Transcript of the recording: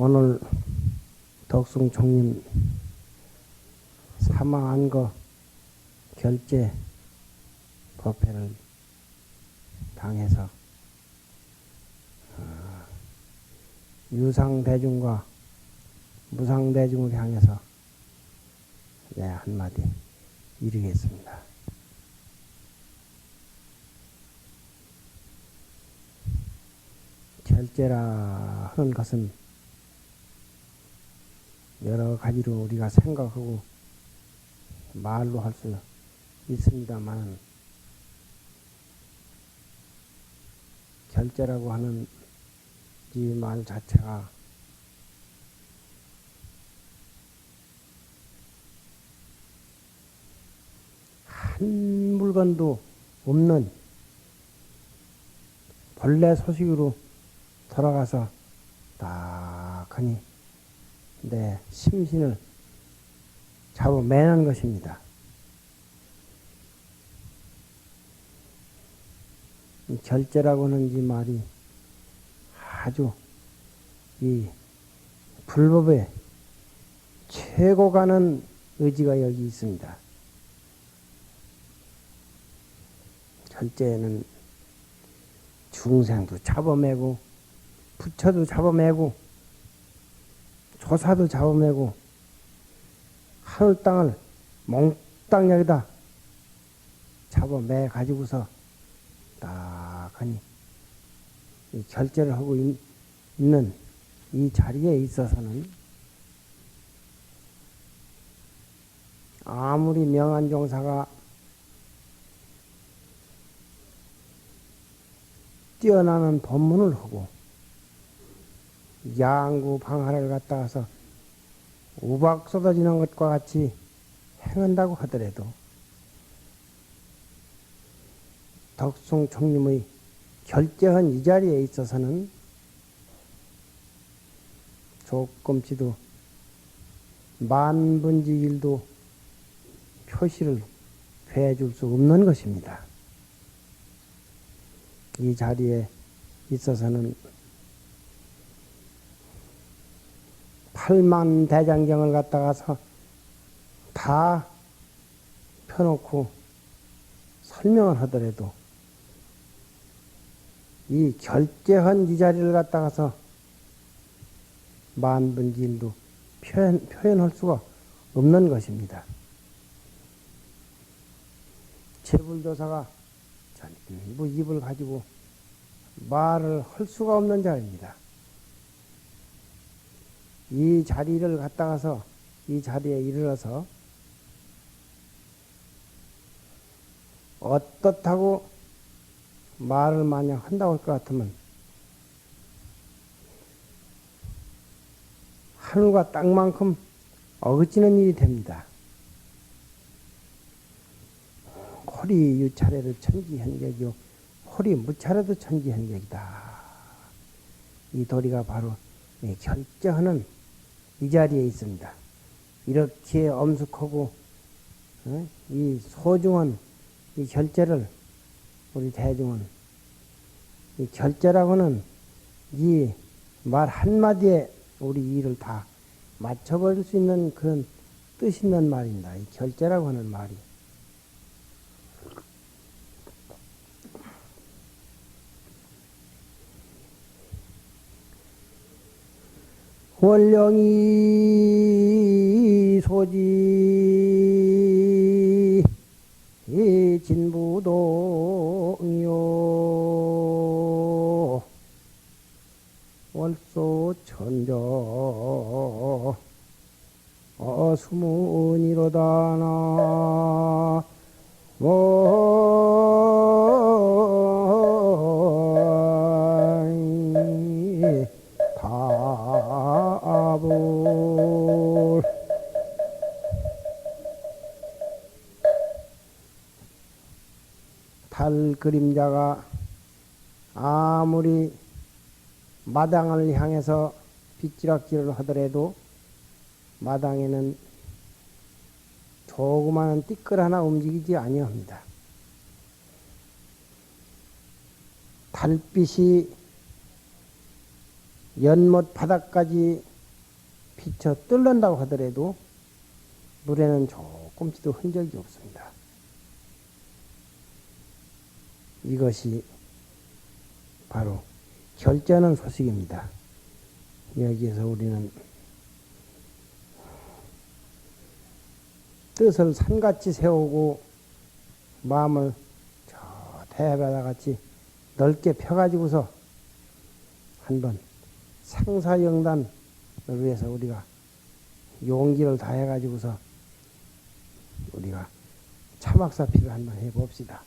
오늘 덕숭 총님 사망한 거 결제 법회를 당해서 어, 유상 대중과 무상 대중을 향해서 네 한마디 이르겠습니다. 결제라 하는 것은 여러 가지로 우리가 생각하고 말로 할 수 있습니다만 결제라고 하는 이 말 자체가 한 물건도 없는 본래 소식으로 돌아가서 딱 하니 내 심신을 잡아매는 것입니다. 이 결제라고 하는 이 말이 아주 이 불법의 최고 가는 의지가 여기 있습니다. 결제는 중생도 잡아매고 부처도 잡아매고 조사도 잡아매고 하늘 땅을 몽땅 여기다 잡아매 가지고서 딱하니 이 결제를 하고 있, 있는 이 자리에 있어서는 아무리 명한 종사가 뛰어나는 법문을 하고 양구 방하를 갔다 와서 우박 쏟아지는 것과 같이 행한다고 하더라도 덕숭 총님의 결제한 이 자리에 있어서는 조금치도 만분지 일도 표시를 해줄 수 없는 것입니다. 이 자리에 있어서는 팔만 대장경을 갖다가서 다 펴놓고 설명을 하더라도 이 결제한 이 자리를 갖다가서 만분지일도 표현, 표현할 수가 없는 것입니다. 재불조사가 전부 입을 가지고 말을 할 수가 없는 자리입니다. 이 자리를 갖다가서 이 자리에 이르러서 어떻다고 말을 만약 한다고 할 것 같으면 하늘과 땅만큼 어그치는 일이 됩니다. 호리 유차례를 천지현격이요 호리 무차례도 천지현격이다. 이 도리가 바로 결정하는 이 자리에 있습니다. 이렇게 엄숙하고 어? 이 소중한 이 결제를 우리 대중은 이 결제라고는 이 말 한마디에 우리 일을 다 맞춰버릴 수 있는 그런 뜻 있는 말입니다. 이 결제라고 하는 말이. 원령이 소지. 진부동요. 월소 천저 어수문이로다나. 뭐 달 그림자가 아무리 마당을 향해서 빗지락질을 하더라도 마당에는 조그마한 띠끌 하나 움직이지 아니합니다. 달빛이 연못 바닥까지 비쳐 뜰른다고 하더라도 물에는 조금씩도 흔적이 없습니다. 이것이 바로 결제하는 소식입니다. 여기에서 우리는 뜻을 산같이 세우고 마음을 저 대바다 같이 넓게 펴가지고서 한번 상사영단을 위해서 우리가 용기를 다해가지고서 우리가 차막사피를 한번 해봅시다.